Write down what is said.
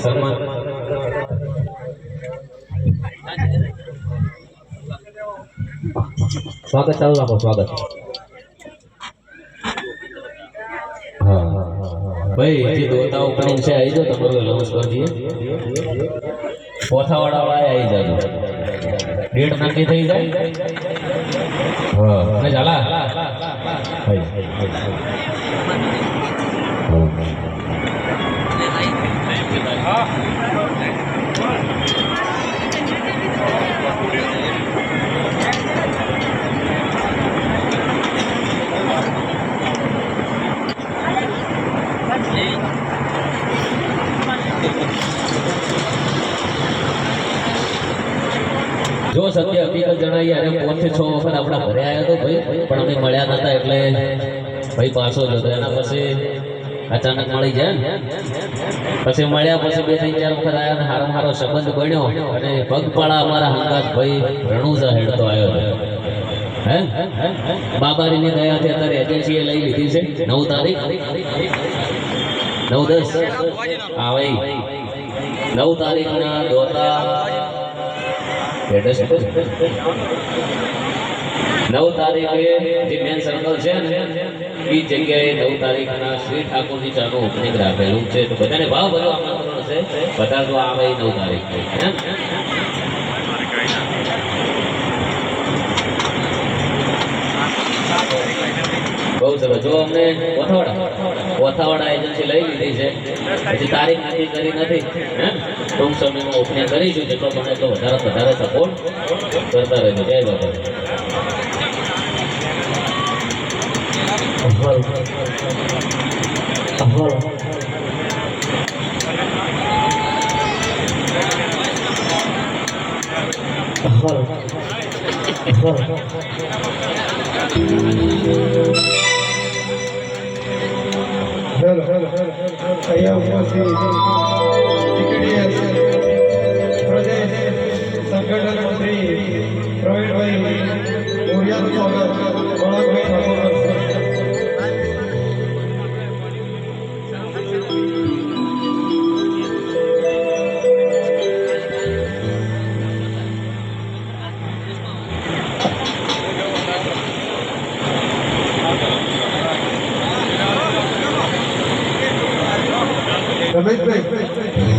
સન્માન સ્વાગત ચાલુ રાખો સ્વાગત. ભાઈ જે દોતા ઉપડીને છે આવી જાઓ તમારું નમસ્કારજી પોથાવાળા વાળા આવી જાય ડેટ નાખી થઈ જાય હા. ઝાલા જો સત્ય હકીકત જણાવી અને પોતે છ વખત આપણા ઘરે આવ્યા તો ભાઈ, પણ અમે મળ્યા નતા એટલે ભાઈ પાછો જતો એના પછી અચાનક મળી જાય ને. પછી મળ્યા પછી બે ત્રણ ચાર વખત આવ્યા અને હારો હારો સંબંધ બન્યો, અને પગપાળા અમારા હંગાત ભાઈ રણુજા હેડતો આવ્યો હે? બાબારીની દયાથી અત્યારે એજન્સીએ લઈ લીધી છે નવ તારીખ. નવ દસ. હા ભાઈ. નવ તારીખના દોતા. નવ તારીખે જે મેન સર્કલ છે ને એ જગ્યાએ નવ તારીખના શ્રી ઠાકોરજી ચાનું ઓપનિંગ રાખેલું છે. તો બધાને ભાવ ભરો આમંત્રણ છે બધા તો આવે નવ તારીખે? બહુ સરસ. જો અમને કોથાવાડા. કોથાવાડા એજન્સી લઈ લીધી છે. હજી તારીખ નક્કી કરી નથી ટૂંક સમયમાં ઓપનિંગ કરીશું, જેટલો બને તો વધારે વધારે સપોર્ટ કરતા રહેજો. જય બાબા હેલો સહયોગથી ટીકડીએસ પ્રદેશ સંગઠન મંત્રી પ્રવીણભાઈ મોરિયાનું સ્વાગત. વળાકભાઈ ઠાકોર Também tem.